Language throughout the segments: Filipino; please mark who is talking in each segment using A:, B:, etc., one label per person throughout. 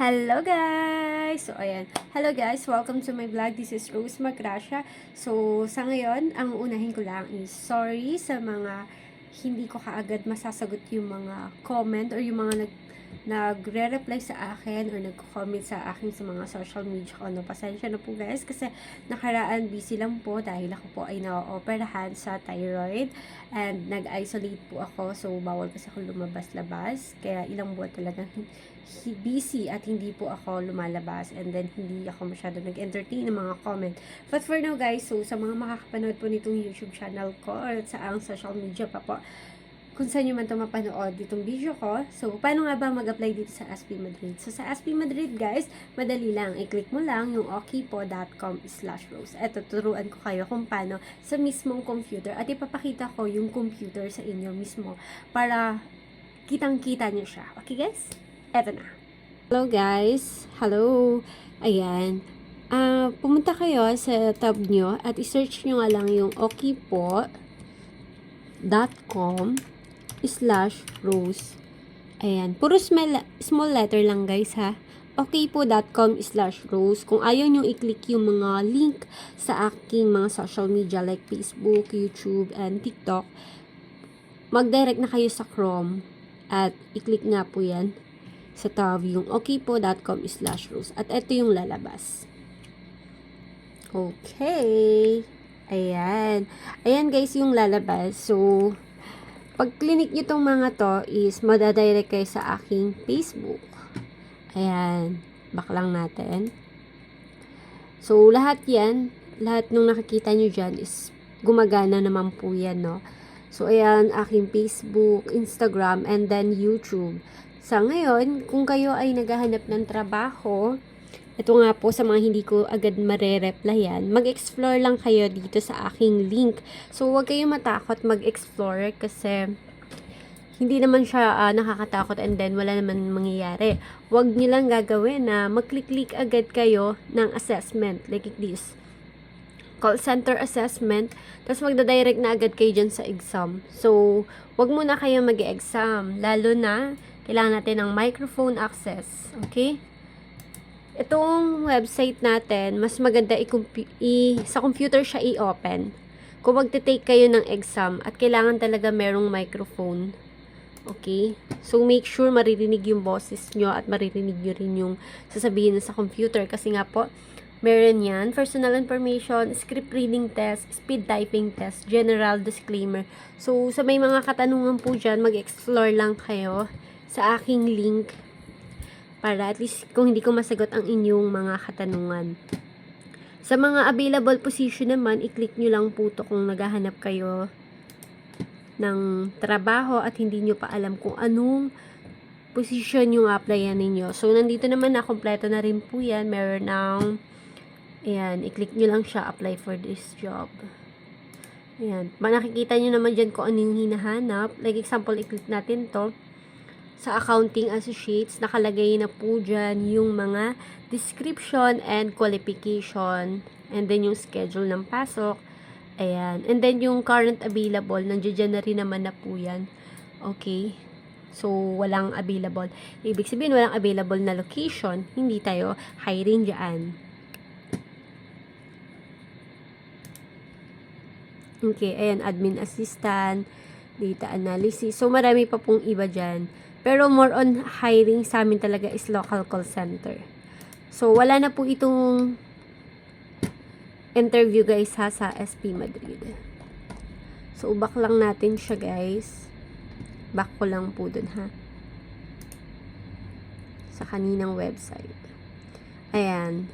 A: Hello guys! So ayan. Hello guys, welcome to my vlog. This is Rose Magrasya. So sa ngayon, ang unahin ko lang is sorry sa mga hindi ko kaagad masasagot yung mga comment or yung mga nag nagre-reply sa akin or nagko-comment sa akin sa mga social media ko. No, pasensya na po guys kasi nakaraan busy lang po dahil ako po ay na-operahan sa thyroid and nag-isolate po ako so bawal kasi ako lumabas-labas kaya ilang buwan talagang hi- busy at hindi po ako lumalabas and then hindi ako masyado nag-entertain ng mga comment. But for now guys, so sa mga makakapanood po nitong YouTube channel ko or sa ang social media pa po, kung saan nyo man ito mapanood ditong video ko. So, paano nga ba mag-apply dito sa SP Madrid? So, sa SP Madrid, guys, madali lang. I-click mo lang yung okipo.com slash rose. Eto, turuan ko kayo kung paano sa mismong computer. At ipapakita ko yung computer sa inyo mismo para kitang-kita nyo siya. Okay, guys? Eto na. Hello, guys. Hello. Ayan. Ah, pumunta kayo sa tab nyo at i-search nyo nga lang yung okipo.com slash rose. Ayan. Puro small, small letter lang guys ha. okaypo.com slash rose. Kung ayaw nyo i-click yung mga link sa aking mga social media like Facebook, YouTube, and TikTok, mag-direct na kayo sa Chrome at i-click nga po yan sa tab yung okaypo.com slash rose. At ito yung lalabas. Okay. Ayan. Ayan guys yung lalabas. So, pag clinic nyo tong mga to is madadirect kayo sa aking Facebook. Ayan. Back lang natin. So, lahat yan, lahat nung nakikita nyo dyan is gumagana naman po yan, no? So, ayan, aking Facebook, Instagram, and then YouTube. Sa ngayon, kung kayo ay naghahanap ng trabaho, ito nga po sa mga hindi ko agad marereplyan, mag-explore lang kayo dito sa aking link. So, huwag kayong matakot mag-explore kasi hindi naman siya ah, nakakatakot and then wala naman mangyayari. Huwag nyo lang gagawin na mag-click-click agad kayo ng assessment like this. Call center assessment, tapos magda-direct na agad kayo dyan sa exam. So, wag muna kayo mag-exam, lalo na kailangan natin ng microphone access. Okay? Itong website natin, mas maganda i- sa computer siya i-open. Kung magte-take kayo ng exam at kailangan talaga merong microphone. Okay? So, make sure maririnig yung boses nyo at maririnig nyo rin yung sasabihin sa computer. Kasi nga po, meron yan. Personal information, script reading test, speed typing test, general disclaimer. So, sa may mga katanungan po dyan, mag-explore lang kayo sa aking link para at least kung hindi ko masagot ang inyong mga katanungan. Sa mga available position naman, i-click nyo lang po to kung naghahanap kayo ng trabaho at hindi nyo pa alam kung anong position yung applyan ninyo. So, nandito naman na, kompleto na rin po yan. Meron ng, ayan, i-click nyo lang siya, apply for this job. Ayan. Nakikita nyo naman dyan kung ano yung hinahanap. Like example, i-click natin to sa accounting associates, nakalagay na po dyan yung mga description and qualification. And then yung schedule ng pasok. Ayan. And then yung current available, nandiyan na rin naman na po yan. Okay. So, walang available. Ibig sabihin, walang available na location. Hindi tayo hiring dyan. Okay, ayan, admin assistant, data analysis. So, marami pa pong iba dyan. Pero more on hiring sa amin talaga is local call center. So, wala na po itong interview guys ha sa SP Madrid. So, back lang natin siya guys. Back ko lang po dun ha. Sa kaninang website. Ayan.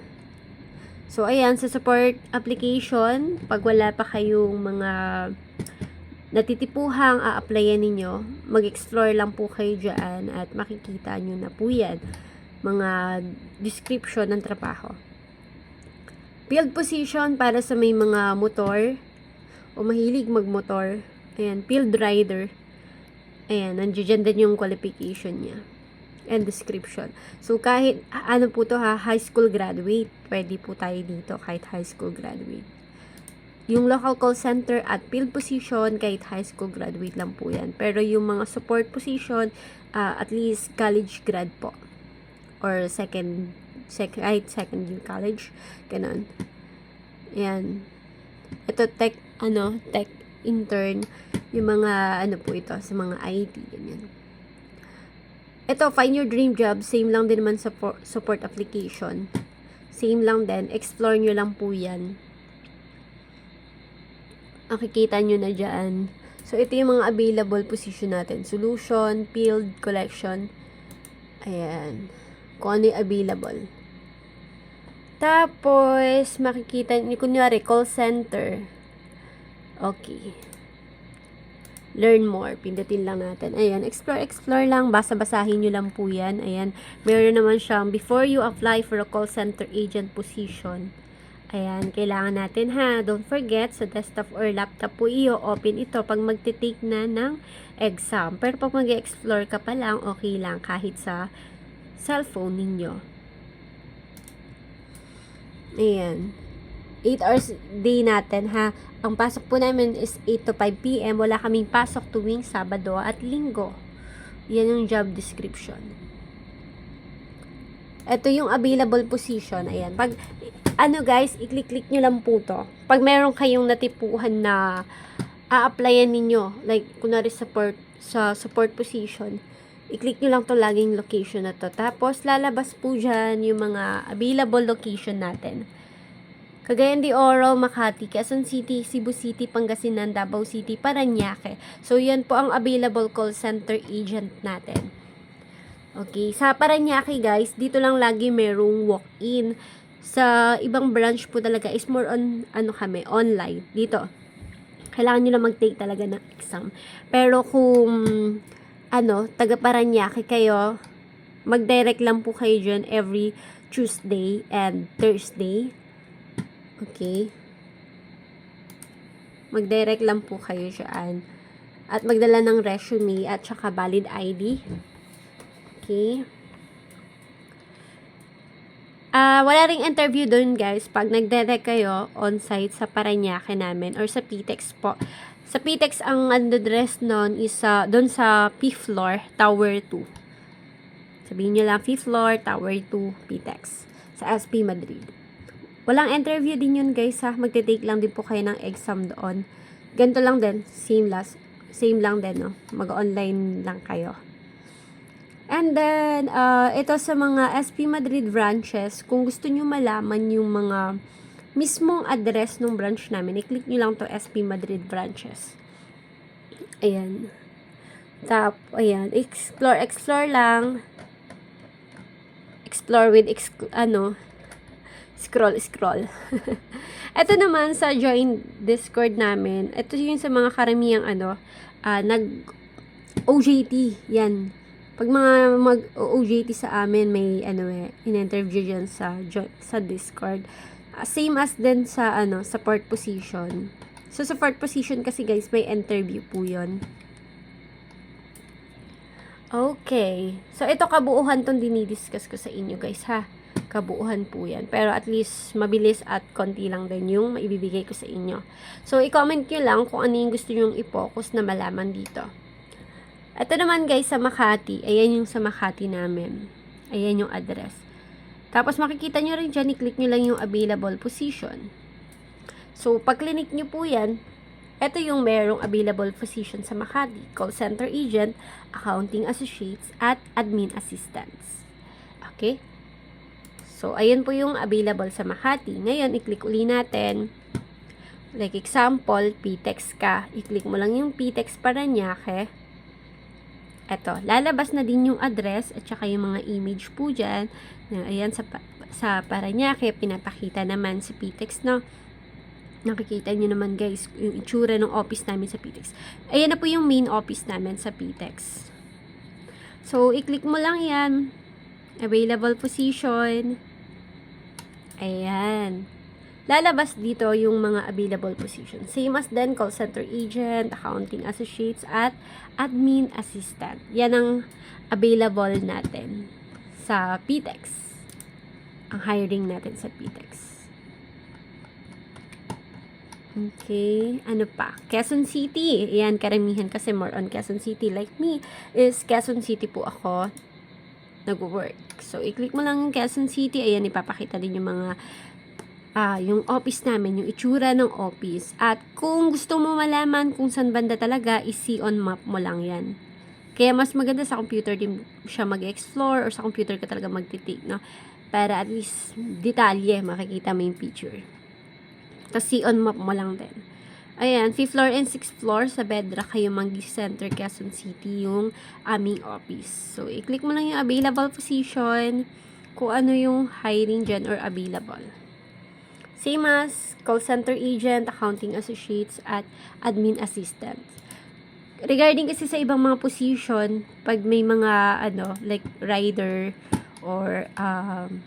A: So, ayan, sa support application, pag wala pa kayong mga natitipuhang a-applyan ninyo, mag-explore lang po kayo dyan at makikita nyo na po yan mga description ng trabaho. Field position para sa may mga motor o mahilig magmotor. Ayan, field rider. Ayan, nandiyan din yung qualification niya and description. So, kahit, ano po to ha, high school graduate. Pwede po tayo dito kahit high school graduate. Yung local call center at field position, kahit high school graduate lang po yan. Pero yung mga support position, ah, at least college grad po. or second, sec, kahit second year college. Ganon. Ayan. Ito, tech, ano, tech intern. Yung mga, ano po ito, sa mga IT, ganyan. Ito, find your dream job. Same lang din naman sa support application. Same lang din. Explore nyo lang po yan. Nakikita nyo na dyan. So, ito yung mga available position natin. Solution, field, collection. Ayan. Kung ano yung available. Tapos, makikita nyo, kunyari, call center. Okay. Learn more. Pindutin lang natin. Ayan, explore, explore lang. Basa-basahin nyo lang po yan. Ayan. Meron naman siyang, before you apply for a call center agent position, Ayan, kailangan natin ha. Don't forget, sa desktop or laptop po iyo, open ito pag magte-take na ng exam. Pero pag mag-explore ka pa lang, okay lang kahit sa cellphone ninyo. Ayan. 8 hours day natin ha. Ang pasok po namin is 8 to 5 p.m. Wala kaming pasok tuwing Sabado at Linggo. Yan yung job description. Ito yung available position. Ayan. Pag, ano guys, i-click-click nyo lang po to. Pag meron kayong natipuhan na a-applyan ninyo, like, kunwari support, sa support position, i-click nyo lang to laging location na to. Tapos, lalabas po dyan yung mga available location natin. Cagayan de Oro, Makati, Quezon City, Cebu City, Pangasinan, Davao City, Paranaque. So, yan po ang available call center agent natin. Okay, sa Paranaque guys, dito lang lagi merong walk-in. Sa ibang branch po talaga is more on, ano kami, online. Dito, kailangan nyo lang mag-take talaga ng exam. Pero kung, ano, taga Paranaque kayo, mag-direct lang po kayo dyan every Tuesday and Thursday. Okay. Mag-direct lang po kayo dyan. At magdala ng resume at saka valid ID. Okay. Ah, wala ring interview doon, guys. Pag nagdirect kayo on-site sa Paranaque namin or sa PTEX po. Sa PTEX, ang address noon is uh, doon sa P floor, Tower 2. Sabihin nyo lang, P floor, Tower 2, PTEX. Sa SP Madrid. Walang interview din yun, guys, ha. Magte-take lang din po kayo ng exam doon. Ganito lang din, same last, same lang din, no. Mag-online lang kayo. And then, uh, ito sa mga SP Madrid branches, kung gusto nyo malaman yung mga mismong address ng branch namin, i-click nyo lang to SP Madrid branches. Ayan. Tap, ayan. Explore, explore lang. Explore with, exc- ano, scroll, scroll. ito naman sa join Discord namin, ito yung sa mga karamihang, ano, ah, nag, OJT, yan pag mga mag OJT sa amin may ano eh in-interview diyan sa sa Discord. Uh, same as din sa ano support position. So support position kasi guys may interview po 'yon. Okay. So ito kabuuhan tong dinidiscuss ko sa inyo guys ha. Kabuuhan po yan. Pero at least mabilis at konti lang din yung maibibigay ko sa inyo. So i-comment nyo lang kung ano yung gusto nyong i-focus na malaman dito. Ito naman guys sa Makati. Ayan yung sa Makati namin. Ayan yung address. Tapos makikita nyo rin dyan, i-click nyo lang yung available position. So, pag clinic nyo po yan, ito yung merong available position sa Makati. Call center agent, accounting associates, at admin assistants. Okay? So, ayan po yung available sa Makati. Ngayon, i-click uli natin. Like example, PTEX ka. I-click mo lang yung PTEX Paranaque. Eto, lalabas na din yung address at saka yung mga image po dyan. Na, ayan, sa, sa Paranaque, pinapakita naman sa PTEX, no? Nakikita nyo naman guys, yung itsura ng office namin sa PTEX. Ayan na po yung main office namin sa PTEX. So, i-click mo lang yan. Available position. Ayan. Lalabas dito yung mga available positions. Same as then, call center agent, accounting associates, at admin assistant. Yan ang available natin sa PTEX. Ang hiring natin sa PTEX. Okay, ano pa? Quezon City. Yan, karamihan kasi more on Quezon City. Like me, is Quezon City po ako. nag-work. So, i-click mo lang yung Quezon City. Ayan, ipapakita din yung mga ah, yung office namin, yung itsura ng office. At kung gusto mo malaman kung saan banda talaga, i-see on map mo lang yan. Kaya mas maganda sa computer din siya mag-explore or sa computer ka talaga magtitik, no? Para at least detalye, makikita mo yung picture. Tapos see on map mo lang din. Ayan, 5th floor and 6th floor sa Bedra kayo mag-center Quezon City yung aming office. So, i-click mo lang yung available position, kung ano yung hiring dyan or available. Same as call center agent, accounting associates, at admin assistant. Regarding kasi sa ibang mga position, pag may mga ano, like rider or um,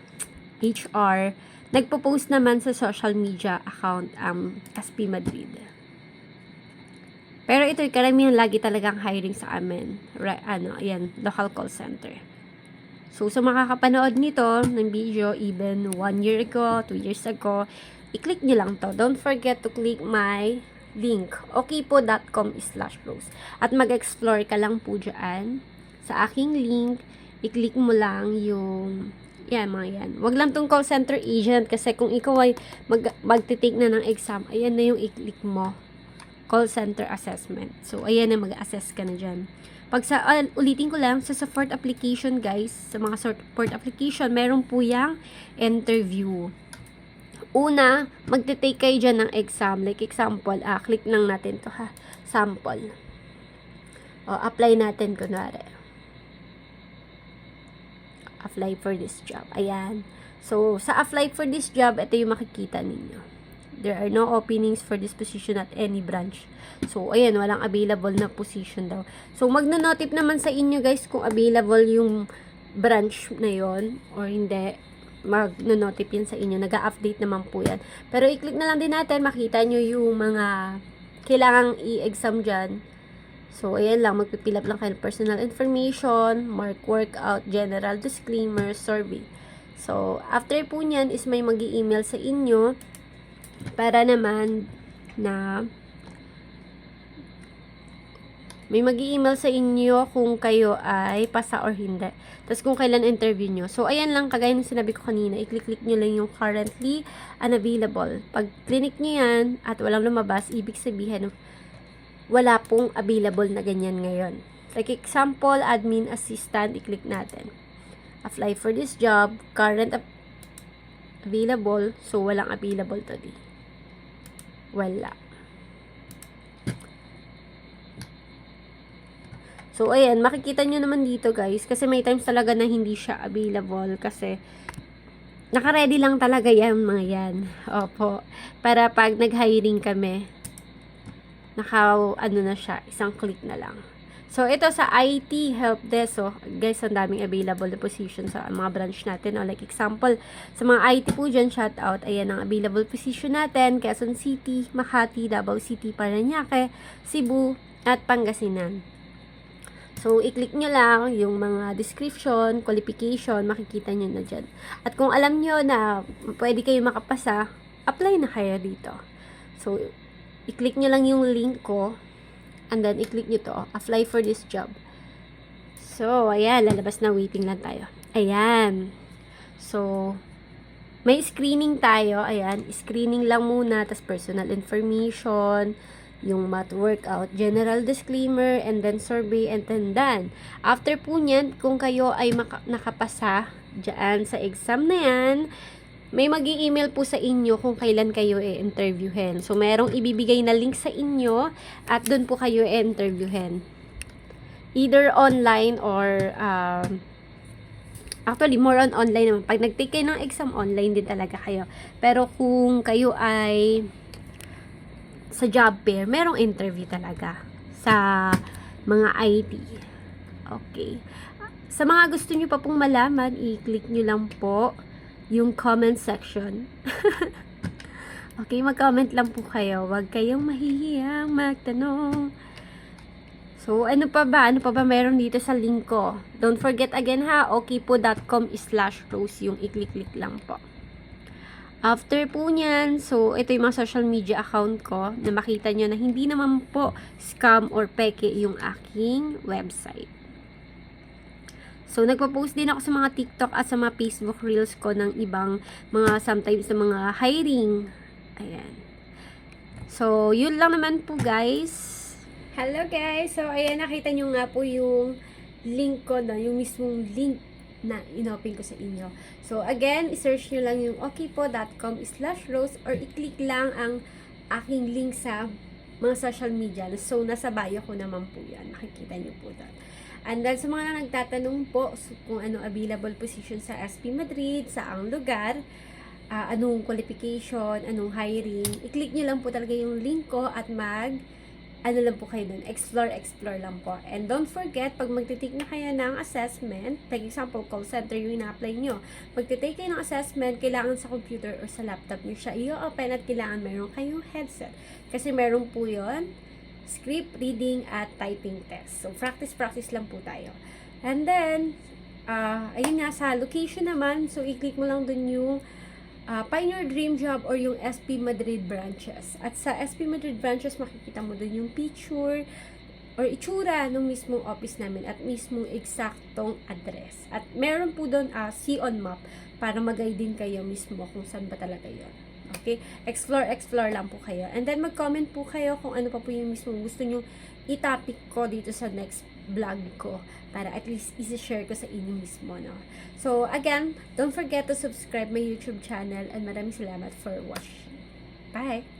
A: HR, nagpo-post naman sa social media account ang SP Madrid. Pero ito, karamihan lagi talagang hiring sa amin. Right, ano, ayan, local call center. So, sa makakapanood nito ng video, even one year ago, two years ago, i-click nyo lang to. Don't forget to click my link, okipo.com slash close. At mag-explore ka lang po dyan sa aking link. I-click mo lang yung yan, mga yan. Wag lang tong call center agent kasi kung ikaw ay mag, magtitake na ng exam, ayan na yung i-click mo. Call center assessment. So, ayan na mag-assess ka na dyan. Pag sa, uh, ulitin ko lang, sa support application guys, sa mga support application, meron po yung interview. Una, magte-take kayo dyan ng exam. Like example, ah, click lang natin to ha. Sample. O, apply natin kunwari. Apply for this job. Ayan. So, sa apply for this job, ito yung makikita ninyo. There are no openings for this position at any branch. So, ayan, walang available na position daw. So, magno-notif naman sa inyo guys kung available yung branch na yon or hindi mag-notif yan sa inyo. Nag-update naman po yan. Pero i-click na lang din natin, makita nyo yung mga kailangang i-exam dyan. So, ayan lang, magpipilap lang kayo personal information, mark workout, general disclaimer, survey. So, after po niyan is may mag email sa inyo para naman na may mag email sa inyo kung kayo ay pasa or hindi. Tapos kung kailan interview nyo. So, ayan lang, kagaya ng sinabi ko kanina, i-click-click nyo lang yung currently unavailable. Pag clinic nyo yan at walang lumabas, ibig sabihin, wala pong available na ganyan ngayon. Like example, admin assistant, i-click natin. Apply for this job, current available, so walang available today. Wala. So, ayan, makikita nyo naman dito guys, kasi may times talaga na hindi siya available kasi naka-ready lang talaga yan mga yan. Opo. Para pag nag-hiring kami, naka, ano na siya, isang click na lang. So, ito sa IT help desk, so, guys, ang daming available na position sa mga branch natin. O, like example, sa mga IT po dyan, shout out, ayan ang available position natin, Quezon City, Makati, Davao City, Paranaque, Cebu, at Pangasinan. So, i-click nyo lang yung mga description, qualification, makikita nyo na dyan. At kung alam nyo na pwede kayo makapasa, apply na kayo dito. So, i-click nyo lang yung link ko, and then i-click nyo to, apply for this job. So, ayan, lalabas na, waiting lang tayo. Ayan. So, may screening tayo, ayan, screening lang muna, tas personal information, yung math workout, general disclaimer, and then survey, and then done. After po niyan, kung kayo ay nakapasa dyan sa exam na yan, may mag email po sa inyo kung kailan kayo i-interviewin. So, merong ibibigay na link sa inyo at doon po kayo i-interviewin. Either online or um, actually more on online naman. Pag nag-take kayo ng exam, online din talaga kayo. Pero kung kayo ay sa job fair, merong interview talaga sa mga IT. Okay. Sa mga gusto nyo pa pong malaman, i-click nyo lang po yung comment section. okay, mag-comment lang po kayo. Huwag kayong mahihiyang magtanong. So, ano pa ba? Ano pa ba meron dito sa link ko? Don't forget again ha, okipo.com slash close yung i-click-click lang po. After po niyan, so ito yung mga social media account ko na makita nyo na hindi naman po scam or peke yung aking website. So, nagpo-post din ako sa mga TikTok at sa mga Facebook Reels ko ng ibang mga sometimes sa mga hiring. Ayan. So, yun lang naman po guys. Hello guys! So, ayan, nakita nyo nga po yung link ko na, yung mismong link na inopen ko sa inyo. So, again, isearch nyo lang yung okipo.com slash rose or i-click lang ang aking link sa mga social media. So, nasa bio ko naman po yan. Makikita nyo po doon. And then, sa mga nagtatanong po kung anong available position sa SP Madrid, sa ang lugar, ah, anong qualification, anong hiring, i-click nyo lang po talaga yung link ko at mag ano lang po kayo dun, explore, explore lang po. And don't forget, pag magtitake na kayo ng assessment, like example, call center yung ina-apply nyo, magtitake kayo ng assessment, kailangan sa computer or sa laptop nyo siya i-open at kailangan meron kayong headset. Kasi meron po yon script, reading, at typing test. So, practice-practice lang po tayo. And then, ah ayun nga, sa location naman, so i-click mo lang dun yung uh, Find Your Dream Job or yung SP Madrid branches. At sa SP Madrid branches, makikita mo dun yung picture or itsura ng mismong office namin at mismong eksaktong address. At meron po doon uh, see on map para mag-guide din kayo mismo kung saan ba talaga yon. Okay? Explore, explore lang po kayo. And then mag-comment po kayo kung ano pa po yung mismong gusto nyo i-topic ko dito sa next vlog ko para at least isi-share ko sa inyo mismo, no? So, again, don't forget to subscribe my YouTube channel and maraming salamat for watching. Bye!